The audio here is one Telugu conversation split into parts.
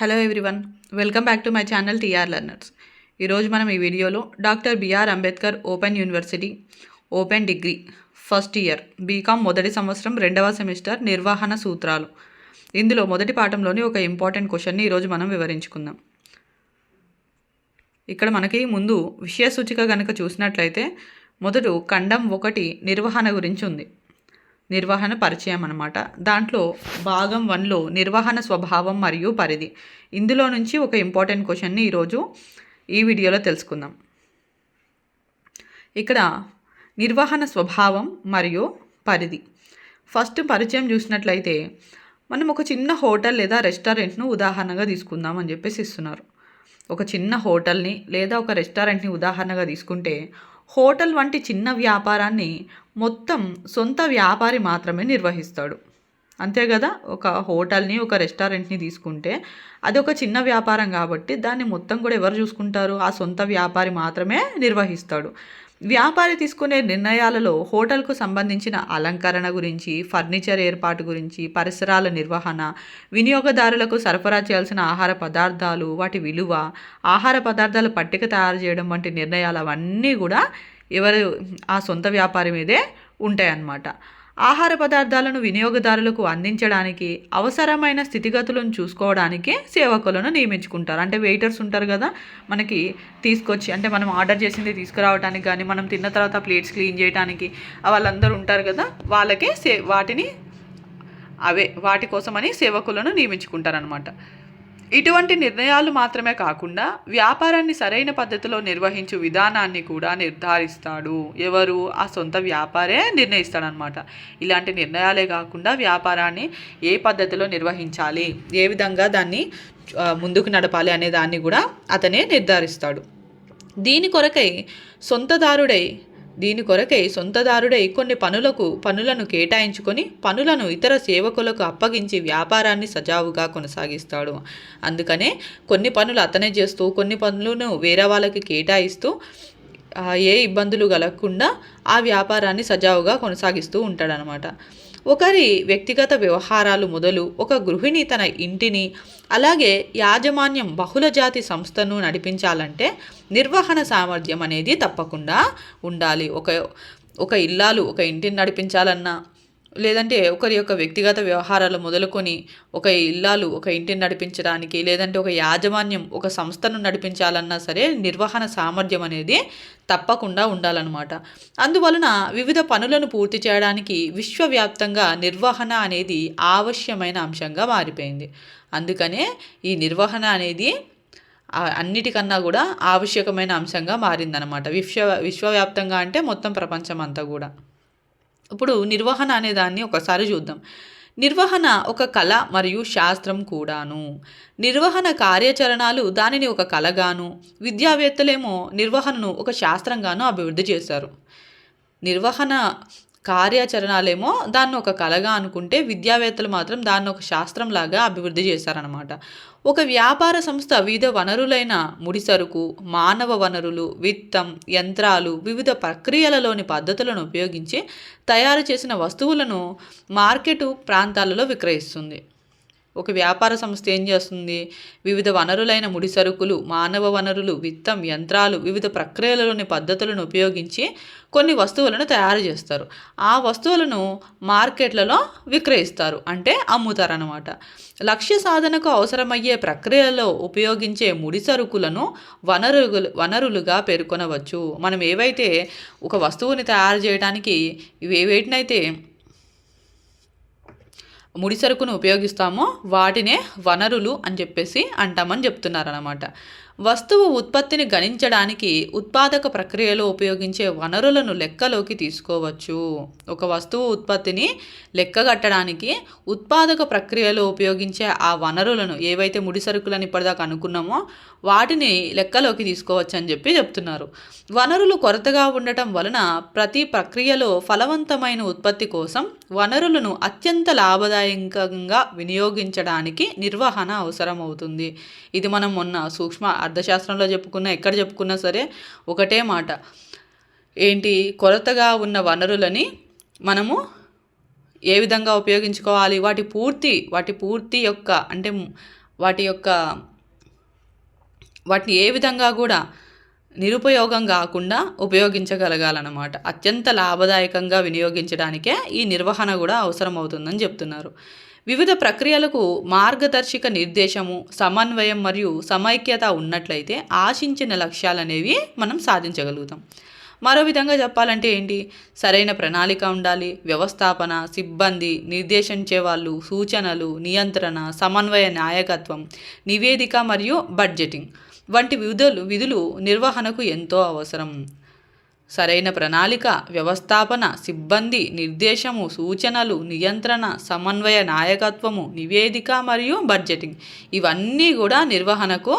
Hello everyone welcome back to my channel TR learners ఈరోజు మనం ఈ వీడియోలో doctor BR Ambedkar open university open degree first year BCom మొదటి సంవత్సరం రెండవ సెమిస్టర్ నిర్వహణ సూత్రాలు. ఇందులో మొదటి పాఠంలోని ఒక ఇంపార్టెంట్ క్వశ్చన్ని ఈరోజు మనం వివరించుకుందాం. ఇక్కడ మనకి ముందు విషయ సూచిక కనుక చూసినట్లయితే మొదట ఖండం ఒకటి నిర్వహణ గురించి ఉంది. నిర్వహణ పరిచయం అనమాట దాంట్లో భాగం వన్లో నిర్వహణ స్వభావం మరియు పరిధి. ఇందులో నుంచి ఒక ఇంపార్టెంట్ క్వశ్చన్ని ఈరోజు ఈ వీడియోలో తెలుసుకుందాం. ఇక్కడ నిర్వహణ స్వభావం మరియు పరిధి. ఫస్ట్ పరిచయం చూసినట్లయితే మనం ఒక చిన్న హోటల్ లేదా రెస్టారెంట్ను ఉదాహరణగా తీసుకుందాం అని చెప్పేసి ఇస్తున్నారు. ఒక చిన్న హోటల్ని లేదా ఒక రెస్టారెంట్ని ఉదాహరణగా తీసుకుంటే హోటల్ వంటి చిన్న వ్యాపారాన్ని మొత్తం సొంత వ్యాపారి మాత్రమే నిర్వహిస్తాడు. అంతే కదా? ఒక హోటల్ని ఒక రెస్టారెంట్ని తీసుకుంటే అది ఒక చిన్న వ్యాపారం కాబట్టి దాన్ని మొత్తం కూడా ఎవరు చూసుకుంటారు? ఆ సొంత వ్యాపారి మాత్రమే నిర్వహిస్తాడు. వ్యాపారి తీసుకునే నిర్ణయాలలో హోటల్కు సంబంధించిన అలంకరణ గురించి ఫర్నిచర్ ఏర్పాటు గురించి పరిసరాల నిర్వహణ వినియోగదారులకు సరఫరా చేయాల్సిన ఆహార పదార్థాలు వాటి విలువ ఆహార పదార్థాల పట్టిక తయారు చేయడం వంటి నిర్ణయాలు అవన్నీ కూడా ఎవరు ఆ సొంత వ్యాపారి మీదే ఉంటాయన్నమాట. ఆహార పదార్థాలను వినియోగదారులకు అందించడానికి అవసరమైన స్థితిగతులను చూసుకోవడానికి సేవకులను నియమించుకుంటారు. అంటే వెయిటర్స్ ఉంటారు కదా మనకి తీసుకొచ్చి అంటే మనం ఆర్డర్ చేసింది తీసుకురావడానికి కానీ మనం తిన్న తర్వాత ప్లేట్స్ క్లీన్ చేయడానికి వాళ్ళందరూ ఉంటారు కదా వాళ్ళకే సే వాటిని అవే వాటి కోసమని సేవకులను నియమించుకుంటారనమాట ఇటువంటి నిర్ణయాలు మాత్రమే కాకుండా వ్యాపారాన్ని సరైన పద్ధతిలో నిర్వహించు విధానాన్ని కూడా నిర్ధారిస్తాడు. ఎవరు? ఆ సొంత వ్యాపారే నిర్ణయిస్తాడనమాట ఇలాంటి నిర్ణయాలే కాకుండా వ్యాపారాన్ని ఏ పద్ధతిలో నిర్వహించాలి? ఏ విధంగా దాన్ని ముందుకు నడపాలి అనే దాన్ని కూడా అతనే నిర్ధారిస్తాడు. దీని కొరకై సొంతదారుడై దీని కొరకై సొంతదారుడై కొన్ని పనులకు పనులను కేటాయించుకొని పనులను ఇతర సేవకులకు అప్పగించి వ్యాపారాన్ని సజావుగా కొనసాగిస్తాడు. అందుకనే కొన్ని పనులు అతనే చేస్తూ కొన్ని పనులను వేరే వాళ్ళకి కేటాయిస్తూ ఏ ఇబ్బందులు కలగకుండా ఆ వ్యాపారాన్ని సజావుగా కొనసాగిస్తూ ఉంటాడనమాట. ఒకరి వ్యక్తిగత వ్యవహారాలు మొదలు ఒక గృహిణి తన ఇంటిని అలాగే యాజమాన్యం బహుళ జాతి సంస్థను నడిపించాలంటే నిర్వహణ సామర్థ్యం అనేది తప్పకుండా ఉండాలి. ఒక ఒక ఇల్లాలు ఒక ఇంటిని నడిపించాలన్నా లేదంటే ఒకరి యొక్క వ్యక్తిగత వ్యవహారాలు మొదలుకొని ఒక ఇల్లాలు ఒక ఇంటిని నడిపించడానికి లేదంటే ఒక యాజమాన్యం ఒక సంస్థను నడిపించాలన్నా సరే నిర్వహణ సామర్థ్యం అనేది తప్పకుండా ఉండాలన్నమాట. అందువలన వివిధ పనులను పూర్తి చేయడానికి విశ్వవ్యాప్తంగా నిర్వహణ అనేది ఆవశ్యమైన అంశంగా మారిపోయింది. అందుకనే ఈ నిర్వహణ అనేది అన్నిటికన్నా కూడా ఆవశ్యకమైన అంశంగా మారిందనమాట విశ్వ విశ్వవ్యాప్తంగా అంటే మొత్తం ప్రపంచం అంతా కూడా. ఇప్పుడు నిర్వహణ అనే దాన్ని ఒకసారి చూద్దాం. నిర్వహణ ఒక కళ మరియు శాస్త్రం కూడాను. నిర్వహణ కార్యాచరణాలు దానిని ఒక కళగాను విద్యావేత్తలేమో నిర్వహణను ఒక శాస్త్రంగాను అభివృద్ధి చేశారు. నిర్వహణ కార్యాచరణాలేమో దాన్ని ఒక కళగా అనుకుంటే విద్యావేత్తలు మాత్రం దాన్ని ఒక శాస్త్రంలాగా అభివృద్ధి చేశారనమాట ఒక వ్యాపార సంస్థ వివిధ వనరులైన ముడిసరుకు మానవ వనరులు విత్తం యంత్రాలు వివిధ ప్రక్రియలలోని పద్ధతులను ఉపయోగించి తయారు చేసిన వస్తువులను మార్కెట్ ప్రాంతాలలో విక్రయిస్తుంది. ఒక వ్యాపార సంస్థ ఏం చేస్తుంది? వివిధ వనరులైన ముడిసరుకులు మానవ వనరులు విత్తం యంత్రాలు వివిధ ప్రక్రియలలోని పద్ధతులను ఉపయోగించి కొన్ని వస్తువులను తయారు చేస్తారు. ఆ వస్తువులను మార్కెట్లలో విక్రయిస్తారు. అంటే అమ్ముతారనమాట లక్ష్య సాధనకు అవసరమయ్యే ప్రక్రియలో ఉపయోగించే ముడిసరుకులను వనరులు వనరులుగా పేర్కొనవచ్చు. మనం ఏవైతే ఒక వస్తువుని తయారు చేయడానికి ఇవి ఏవేటినైతే ముడి సరుకును ఉపయోగిస్తామో వాటినే వనరులు అని చెప్పేసి అంటామని చెప్తున్నారనమాట వస్తువు ఉత్పత్తిని గణించడానికి ఉత్పాదక ప్రక్రియలో ఉపయోగించే వనరులను లెక్కలోకి తీసుకోవచ్చు. ఒక వస్తువు ఉత్పత్తిని లెక్కగట్టడానికి ఉత్పాదక ప్రక్రియలో ఉపయోగించే ఆ వనరులను ఏవైతే ముడి సరుకులని ఇప్పటిదాకా అనుకున్నామో వాటిని లెక్కలోకి తీసుకోవచ్చు అని చెప్పి చెప్తున్నారు. వనరులు కొరతగా ఉండటం వలన ప్రతి ప్రక్రియలో ఫలవంతమైన ఉత్పత్తి కోసం వనరులను అత్యంత లాభదాయకంగా వినియోగించడానికి నిర్వహణ అవసరమవుతుంది. ఇది మనం మొన్న సూక్ష్మ అర్థశాస్త్రంలో చెప్పుకున్నా ఎక్కడ చెప్పుకున్నా సరే ఒకటే మాట. ఏంటి? కొరతగా ఉన్న వనరులని మనము ఏ విధంగా ఉపయోగించుకోవాలి? వాటి పూర్తి వాటి పూర్తి యొక్క అంటే వాటి యొక్క వాటిని ఏ విధంగా కూడా నిరుపయోగం కాకుండా ఉపయోగించగలగాలన్నమాట. అత్యంత లాభదాయకంగా వినియోగించడానికే ఈ నిర్వహణ కూడా అవసరమవుతుందని చెప్తున్నారు. వివిధ ప్రక్రియలకు మార్గదర్శక నిర్దేశము సమన్వయం మరియు సమైక్యత ఉన్నట్లయితే ఆశించిన లక్ష్యాలు అనేవి మనం సాధించగలుగుతాం. మరో విధంగా చెప్పాలంటే ఏంటి? సరైన ప్రణాళిక ఉండాలి వ్యవస్థాపన సిబ్బంది నిర్దేశించే వాళ్ళు సూచనలు నియంత్రణ సమన్వయ నాయకత్వం నివేదిక మరియు బడ్జెటింగ్ వంటి విధులు విధులు నిర్వహణకు ఎంతో అవసరం. సరైన ప్రణాళిక వ్యవస్థాపన సిబ్బంది నిర్దేశము సూచనలు నియంత్రణ సమన్వయ నాయకత్వము నివేదిక మరియు బడ్జెటింగ్ ఇవన్నీ కూడా నిర్వహణకు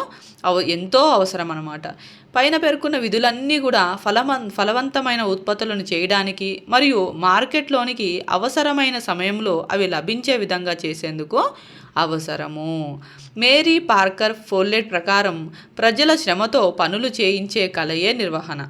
అవ ఎంతో అవసరం అన్నమాట పైన పేర్కొన్న విధులన్నీ కూడా ఫలమన్ ఫలవంతమైన ఉత్పత్తులను చేయడానికి మరియు మార్కెట్లోనికి అవసరమైన సమయంలో అవి లభించే విధంగా చేసేందుకు అవసరము. మేరీ పార్కర్ ఫోల్లెట్ ప్రకారం ప్రజల శ్రమతో పనులు చేయించే కలయే నిర్వహణ.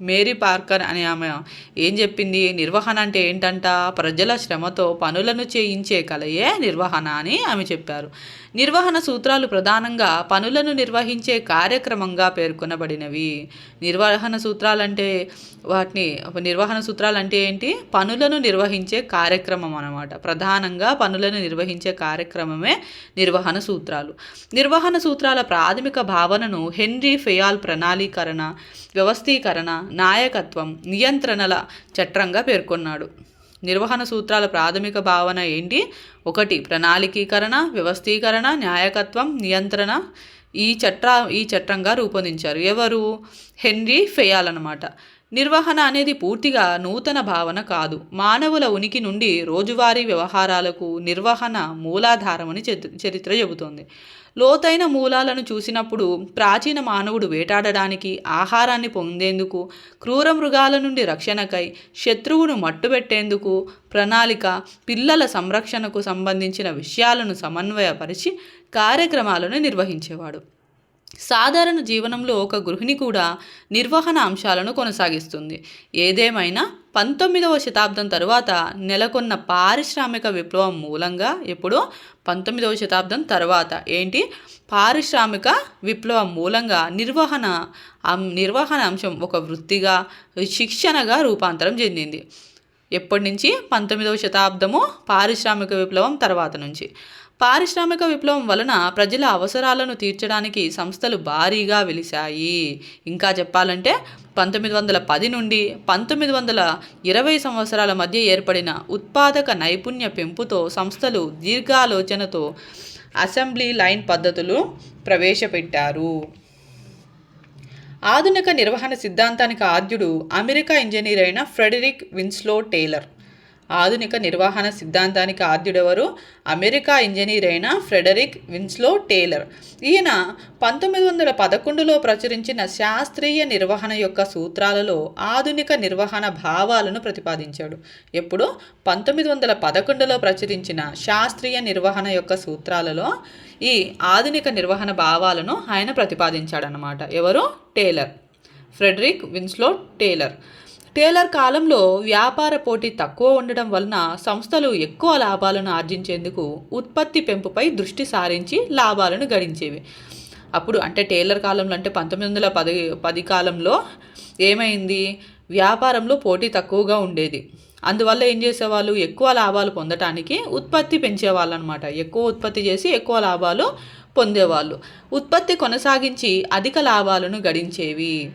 మేరీ పార్కర్ అనే ఆమె ఏం చెప్పింది? నిర్వహణ అంటే ఏంటంట? ప్రజల శ్రమతో పనులను చేయించే కలయే నిర్వహణ అని ఆమె చెప్పారు. నిర్వహణ సూత్రాలు ప్రధానంగా పనులను నిర్వహించే కార్యక్రమంగా పేర్కొనబడినవి. నిర్వహణ సూత్రాలంటే వాటిని నిర్వహణ సూత్రాలు అంటే ఏంటి? పనులను నిర్వహించే కార్యక్రమం అన్నమాట. ప్రధానంగా పనులను నిర్వహించే కార్యక్రమమే నిర్వహణ సూత్రాలు. నిర్వహణ సూత్రాల ప్రాథమిక భావనను హెన్రీ ఫెయాల్ ప్రణాళీకరణ వ్యవస్థీకరణ నాయకత్వం నియంత్రణల చట్రంగా పేర్కొన్నాడు. నిర్వహణ సూత్రాల ప్రాథమిక భావన ఏంటి? ఒకటి ప్రణాళికీకరణ వ్యవస్థీకరణ న్యాయకత్వం నియంత్రణ ఈ చట్ర ఈ చట్టంగా రూపొందించారు. ఎవరు? హెన్రీ ఫెయాల్ అనమాట నిర్వహణ అనేది పూర్తిగా నూతన భావన కాదు. మానవుల ఉనికి నుండి రోజువారీ వ్యవహారాలకు నిర్వహణ మూలాధారమని చరిత్ర చెబుతోంది. లోతైన మూలాలను చూసినప్పుడు ప్రాచీన మానవుడు వేటాడడానికి ఆహారాన్ని పొందేందుకు క్రూర మృగాల నుండి రక్షణకై శత్రువును మట్టుబెట్టేందుకు ప్రణాళిక పిల్లల సంరక్షణకు సంబంధించిన విషయాలను సమన్వయపరిచి కార్యక్రమాలను నిర్వహించేవాడు. సాధారణ జీవనంలో ఒక గృహిణి కూడా నిర్వహణ అంశాలను కొనసాగిస్తుంది. ఏదేమైనా పంతొమ్మిదవ శతాబ్దం తరువాత నెలకొన్న పారిశ్రామిక విప్లవం మూలంగా ఎప్పుడో పంతొమ్మిదవ శతాబ్దం తర్వాత ఏంటి? పారిశ్రామిక విప్లవం మూలంగా నిర్వహణ నిర్వహణ అంశం ఒక వృత్తిగా శిక్షణగా రూపాంతరం చెందింది. ఎప్పటి నుంచి? పంతొమ్మిదవ శతాబ్దము పారిశ్రామిక విప్లవం తర్వాత నుంచి. పారిశ్రామిక విప్లవం వలన ప్రజల అవసరాలను తీర్చడానికి సంస్థలు భారీగా వెలిశాయి. ఇంకా చెప్పాలంటే పంతొమ్మిది వందల పది నుండి పంతొమ్మిది వందల ఇరవై సంవత్సరాల మధ్య ఏర్పడిన ఉత్పాదక నైపుణ్య పెంపుతో సంస్థలు దీర్ఘాలోచనతో అసెంబ్లీ లైన్ పద్ధతులు ప్రవేశపెట్టారు. ఆధునిక నిర్వహణ సిద్ధాంతానికి ఆద్యుడు అమెరికా ఇంజనీర్ అయిన ఫ్రెడరిక్ విన్స్లో టేలర్. ఆధునిక నిర్వహణ సిద్ధాంతానికి ఆద్యుడెవరు? అమెరికా ఇంజనీర్ అయిన ఫ్రెడరిక్ విన్స్లో టేలర్. ఈయన పంతొమ్మిది వందల పదకొండులో ప్రచురించిన శాస్త్రీయ నిర్వహణ యొక్క సూత్రాలలో ఆధునిక నిర్వహణ భావాలను ప్రతిపాదించాడు. ఎప్పుడు? పంతొమ్మిది వందల పదకొండులో ప్రచురించిన శాస్త్రీయ నిర్వహణ యొక్క సూత్రాలలో ఈ ఆధునిక నిర్వహణ భావాలను ఆయన ప్రతిపాదించాడనమాట ఎవరు? Taylor. Frederick Winslow Taylor. Taylor కాలంలో వ్యాపార పోటీ తక్కువ ఉండడం వలన సంస్థలు ఎక్కువ లాభాలను ఆర్జించేందుకు ఉత్పత్తి పెంపుపై దృష్టి సారించి లాభాలను గడించేవి. అప్పుడు అంటే టేలర్ కాలంలో అంటే పంతొమ్మిది వందల పది పది కాలంలో ఏమైంది? వ్యాపారంలో పోటీ తక్కువగా ఉండేది. అందువల్ల ఏం చేసేవాళ్ళు? ఎక్కువ లాభాలు పొందటానికి ఉత్పత్తి పెంచేవాళ్ళు అనమాట ఎక్కువ ఉత్పత్తి చేసి ఎక్కువ లాభాలు పొందేవాళ్ళు. ఉత్పత్తి కొనసాగించి అధిక లాభాలను గడించేవి.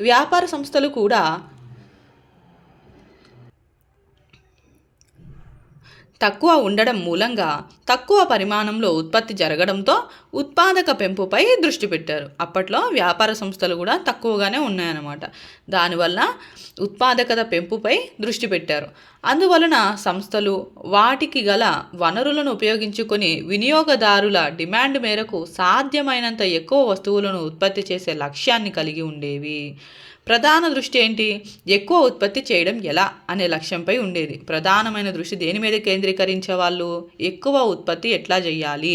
వ్యాపార సంస్థలు కూడా తక్కువ ఉండడం మూలంగా తక్కువ పరిమాణంలో ఉత్పత్తి జరగడంతో ఉత్పాదక పెంపుపై దృష్టి పెట్టారు. అప్పట్లో వ్యాపార సంస్థలు కూడా తక్కువగానే ఉన్నాయన్నమాట. దానివల్ల ఉత్పాదకత పెంపుపై దృష్టి పెట్టారు. అందువలన సంస్థలు వాటికి గల వనరులను ఉపయోగించుకొని వినియోగదారుల డిమాండ్ మేరకు సాధ్యమైనంత ఎక్కువ వస్తువులను ఉత్పత్తి చేసే లక్ష్యాన్ని కలిగి ఉండేవి. ప్రధాన దృష్టి ఏంటి? ఎక్కువ ఉత్పత్తి చేయడం ఎలా అనే లక్ష్యంపై ఉండేది. ప్రధానమైన దృష్టి దేని మీద కేంద్రీకరించే వాళ్ళు? ఎక్కువ ఉత్పత్తి ఎట్లా చేయాలి?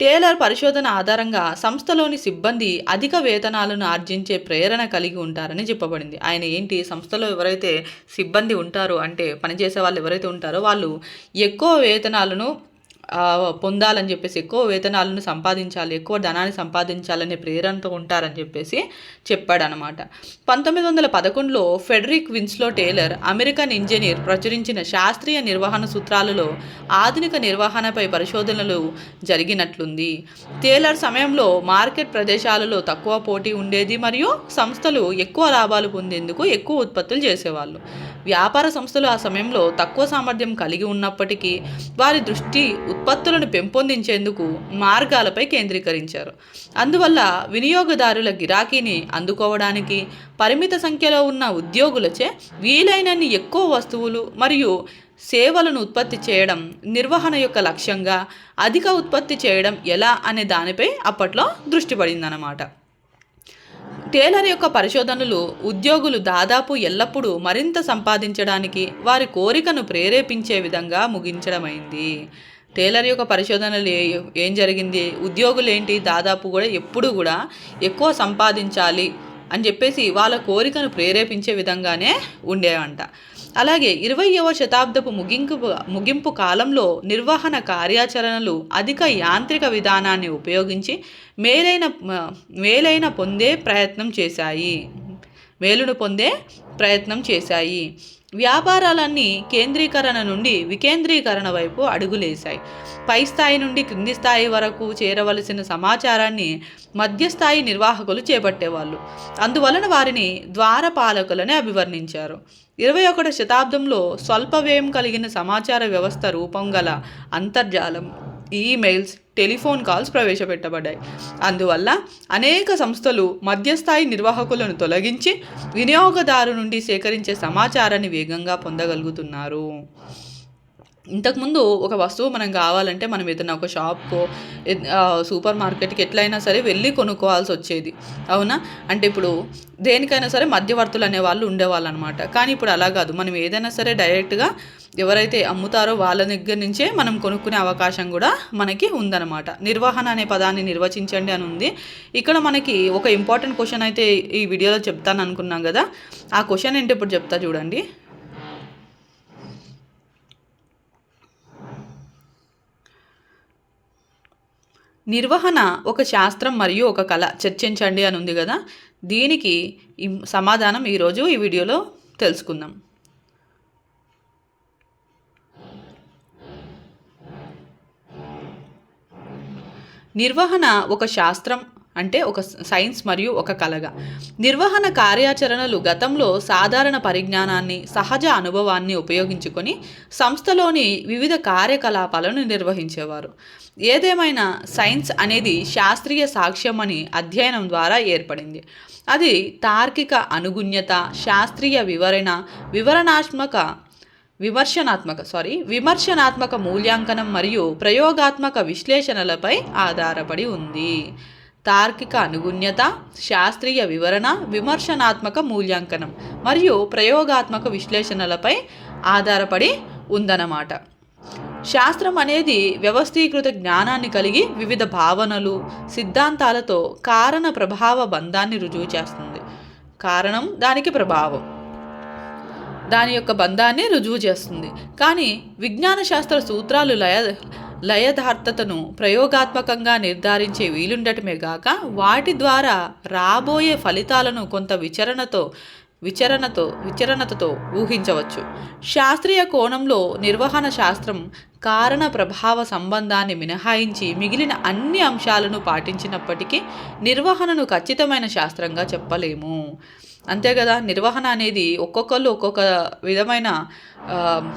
టేలర్ పరిశోధన ఆధారంగా సంస్థలోని సిబ్బంది అధిక వేతనాలను ఆర్జించే ప్రేరణ కలిగి ఉంటారని చెప్పబడింది. ఆయన ఏంటి? సంస్థలో ఎవరైతే సిబ్బంది ఉంటారో అంటే పనిచేసే వాళ్ళు ఎవరైతే ఉంటారో వాళ్ళు ఎక్కువ వేతనాలను పొందాలని చెప్పేసి ఎక్కువ వేతనాలను సంపాదించాలి ఎక్కువ ధనాన్ని సంపాదించాలనే ప్రేరణతో ఉంటారని చెప్పేసి చెప్పాడనమాట పంతొమ్మిది వందల పదకొండులో Frederick Winslow Taylor American engineer ప్రచురించిన శాస్త్రీయ నిర్వహణ సూత్రాలలో ఆధునిక నిర్వహణపై పరిశోధనలు జరిగినట్లుంది. టేలర్ సమయంలో మార్కెట్ ప్రదేశాలలో తక్కువ పోటీ ఉండేది మరియు సంస్థలు ఎక్కువ లాభాలు పొందేందుకు ఎక్కువ ఉత్పత్తులు చేసేవాళ్ళు. వ్యాపార సంస్థలు ఆ సమయంలో తక్కువ సామర్థ్యం కలిగి ఉన్నప్పటికీ వారి దృష్టి ఉత్పత్తులను పెంపొందించేందుకు మార్గాలపై కేంద్రీకరించారు. అందువల్ల వినియోగదారుల గిరాకీని అందుకోవడానికి పరిమిత సంఖ్యలో ఉన్న ఉద్యోగులచే వీలైనన్ని ఎక్కువ వస్తువులు మరియు సేవలను ఉత్పత్తి చేయడం నిర్వహణ యొక్క లక్ష్యంగా అధిక ఉత్పత్తి చేయడం ఎలా అనే దానిపై అప్పట్లో దృష్టి పడిందన్నమాట. టేలర్ యొక్క పరిశోధనలు ఉద్యోగులు దాదాపు ఎల్లప్పుడూ మరింత సంపాదించడానికి వారి కోరికను ప్రేరేపించే విధంగా ముగించడమైంది. టేలర్ యొక్క పరిశోధనలు ఏ- ఏం జరిగింది? ఉద్యోగులు ఏంటి? దాదాపు కూడా ఎప్పుడు కూడా ఎక్కువ సంపాదించాలి అని చెప్పేసి వాళ్ళ కోరికను ప్రేరేపించే విధంగానే ఉండేవంట. అలాగే ఇరవయవ శతాబ్దపు ముగింపు ముగింపు కాలంలో నిర్వహణ కార్యాచరణలు అధిక యాంత్రిక విధానాన్ని ఉపయోగించి మేలైన మేలైన పొందే ప్రయత్నం చేశాయి. మేలును పొందే ప్రయత్నం చేశాయి. వ్యాపారాలన్నీ కేంద్రీకరణ నుండి వికేంద్రీకరణ వైపు అడుగులేశాయి. పై స్థాయి నుండి క్రింది స్థాయి వరకు చేరవలసిన సమాచారాన్ని మధ్యస్థాయి నిర్వాహకులు చేపట్టేవాళ్ళు. అందువలన వారిని ద్వారపాలకులని అభివర్ణించారు. ఇరవై ఒకటి శతాబ్దంలో స్వల్ప వ్యయం కలిగిన సమాచార వ్యవస్థ రూపం గల అంతర్జాలం ఈమెయిల్స్ టెలిఫోన్ కాల్స్ ప్రవేశపెట్టబడ్డాయి. అందువల్ల అనేక సంస్థలు మధ్యస్థాయి నిర్వాహకులను తొలగించి వినియోగదారు నుండి సేకరించే సమాచారాన్ని వేగంగా పొందగలుగుతున్నారు. ఇంతకుముందు ఒక వస్తువు మనం కావాలంటే మనం ఏదైనా ఒక షాప్కో సూపర్ మార్కెట్కి ఎట్లయినా సరే వెళ్ళి కొనుక్కోవాల్సి వచ్చేది. అవునా? అంటే ఇప్పుడు దేనికైనా సరే మధ్యవర్తులు అనే వాళ్ళు ఉండేవాళ్ళు అనమాట కానీ ఇప్పుడు అలా కాదు. మనం ఏదైనా సరే డైరెక్ట్గా ఎవరైతే అమ్ముతారో వాళ్ళ దగ్గర నుంచే మనం కొనుక్కునే అవకాశం కూడా మనకి ఉందన్నమాట. నిర్వహణ అనే పదాన్ని నిర్వచించండి అని ఉంది. ఇక్కడ మనకి ఒక ఇంపార్టెంట్ క్వశ్చన్ అయితే ఈ వీడియోలో చెప్తాను అనుకున్నాం కదా. ఆ క్వశ్చన్ ఏంటి ఇప్పుడు చెప్తా చూడండి. నిర్వహణ ఒక శాస్త్రం మరియు ఒక కళ. చర్చించండి అని ఉంది కదా? దీనికి సమాధానం ఈరోజు ఈ వీడియోలో తెలుసుకుందాం. నిర్వహణ ఒక శాస్త్రం అంటే ఒక సైన్స్ మరియు ఒక కళగా నిర్వహణ కార్యాచరణలు గతంలో సాధారణ పరిజ్ఞానాన్ని సహజ అనుభవాన్ని ఉపయోగించుకొని సంస్థలోని వివిధ కార్యకలాపాలను నిర్వహించేవారు. ఏదేమైనా సైన్స్ అనేది శాస్త్రీయ సాక్ష్యం అని అధ్యయనం ద్వారా ఏర్పడింది. అది తార్కిక అనుగుణ్యత శాస్త్రీయ వివరణ వివరణాత్మక విమర్శనాత్మక సారీ విమర్శనాత్మక మూల్యాంకనం మరియు ప్రయోగాత్మక విశ్లేషణలపై ఆధారపడి ఉంది. తార్కిక అనుగుణ్యత శాస్త్రీయ వివరణ విమర్శనాత్మక మూల్యాంకనం మరియు ప్రయోగాత్మక విశ్లేషణలపై ఆధారపడి ఉందన్నమాట. శాస్త్రం అనేది వ్యవస్థీకృత జ్ఞానాన్ని కలిగి వివిధ భావనలు సిద్ధాంతాలతో కారణ ప్రభావ బంధాన్ని రుజువు చేస్తుంది. కారణం దానికి ప్రభావం. దాని యొక్క బంధాన్ని రుజువు చేస్తుంది. కానీ విజ్ఞాన శాస్త్ర సూత్రాలు లయ లయదార్థతను ప్రయోగాత్మకంగా నిర్ధారించే వీలుండటమే గాక వాటి ద్వారా రాబోయే ఫలితాలను కొంత విచరణతో విచరణతో విచరణతతో ఊహించవచ్చు. శాస్త్రీయ కోణంలో నిర్వహణ శాస్త్రం కారణ ప్రభావ సంబంధాన్ని మినహాయించి మిగిలిన అన్ని అంశాలను పాటించినప్పటికీ నిర్వహణను ఖచ్చితమైన శాస్త్రంగా చెప్పలేము. అంతే కదా నిర్వహణ అనేది ఒక్కొక్కళ్ళు ఒక్కొక్క విధమైన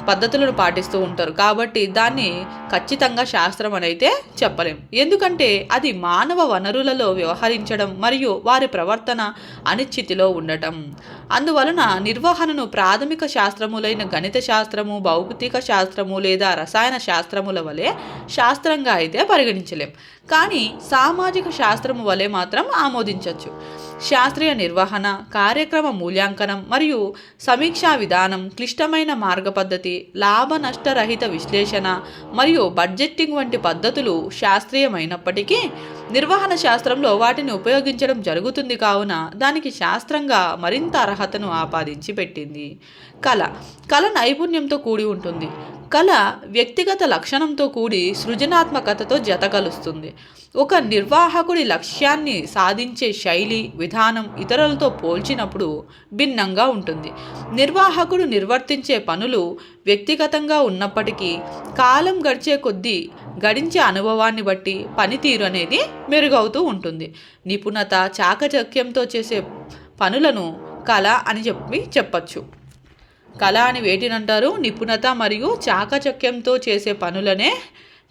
పద్ధతులను పాటిస్తూ ఉంటారు. కాబట్టి దాన్ని ఖచ్చితంగా శాస్త్రం అని అయితే చెప్పలేం. ఎందుకంటే అది మానవ వనరులలో వ్యవహరించడం మరియు వారి ప్రవర్తన అనిశ్చితిలో ఉండటం. అందువలన నిర్వహణను ప్రాథమిక శాస్త్రములైన గణిత శాస్త్రము భౌతిక శాస్త్రము లేదా రసాయన శాస్త్రముల వలె శాస్త్రంగా అయితే పరిగణించలేం. కానీ సామాజిక శాస్త్రము వలె మాత్రం ఆమోదించవచ్చు శాస్త్రీయ నిర్వహణ కార్యక్రమ మూల్యాంకనం మరియు సమీక్షా విధానం క్లిష్టమైన మార్గ మార్గపద్ధతి లాభ నష్టరహిత విశ్లేషణ మరియు బడ్జెట్టింగ్ వంటి పద్ధతులు శాస్త్రీయమైనప్పటికీ నిర్వహణ శాస్త్రంలో వాటిని ఉపయోగించడం జరుగుతుంది కావున దానికి శాస్త్రంగా మరింత అర్హతను ఆపాదించి పెట్టింది. కళ కళ నైపుణ్యంతో కూడి ఉంటుంది. కళ వ్యక్తిగత లక్షణంతో కూడి సృజనాత్మకతతో జత కలుస్తుంది. ఒక నిర్వాహకుడి లక్ష్యాన్ని సాధించే శైలి విధానం ఇతరులతో పోల్చినప్పుడు భిన్నంగా ఉంటుంది. నిర్వాహకుడు నిర్వర్తించే పనులు వ్యక్తిగతంగా ఉన్నప్పటికీ కాలం గడిచే కొద్దీ గడించే అనుభవాన్ని బట్టి పనితీరు అనేది మెరుగవుతూ ఉంటుంది. నిపుణత చాకచక్యంతో చేసే పనులను కళ అని చెప్పి చెప్పచ్చు. కళ అని వేటినంటారు? నిపుణత మరియు చాకచక్యంతో చేసే పనులనే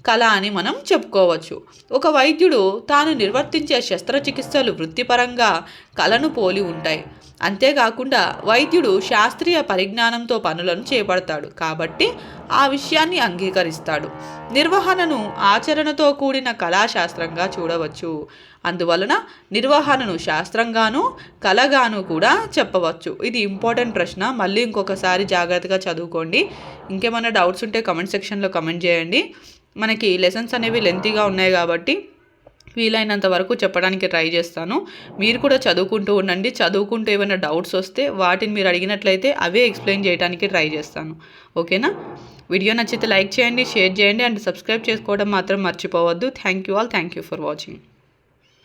కళ అని మనం చెప్పుకోవచ్చు. ఒక వైద్యుడు తాను నిర్వర్తించే శస్త్రచికిత్సలు వృత్తిపరంగా కళను పోలి ఉంటాయి. అంతేకాకుండా వైద్యుడు శాస్త్రీయ పరిజ్ఞానంతో పనులను చేపడతాడు. కాబట్టి ఆ విషయాన్ని అంగీకరిస్తాడు. నిర్వహణను ఆచరణతో కూడిన కళాశాస్త్రంగా చూడవచ్చు. అందువలన నిర్వహణను శాస్త్రంగాను కళగాను కూడా చెప్పవచ్చు. ఇది ఇంపార్టెంట్ ప్రశ్న. మళ్ళీ ఇంకొకసారి జాగ్రత్తగా చదువుకోండి. ఇంకేమైనా డౌట్స్ ఉంటే కమెంట్ సెక్షన్లో కమెంట్ చేయండి. మనకి లెసన్స్ అనేవి లెంతీగా ఉన్నాయి కాబట్టి వీలైనంత వరకు చెప్పడానికి ట్రై చేస్తాను. మీరు కూడా చదువుకుంటూ ఉండండి. చదువుకుంటూ ఏమైనా డౌట్స్ వస్తే వాటిని మీరు అడిగినట్లయితే అవే ఎక్స్ప్లెయిన్ చేయడానికి ట్రై చేస్తాను. ఓకేనా వీడియో నచ్చితే లైక్ చేయండి షేర్ చేయండి అండ్ సబ్స్క్రైబ్ చేసుకోవడం మాత్రం మర్చిపోవద్దు. Thank you all thank you for watching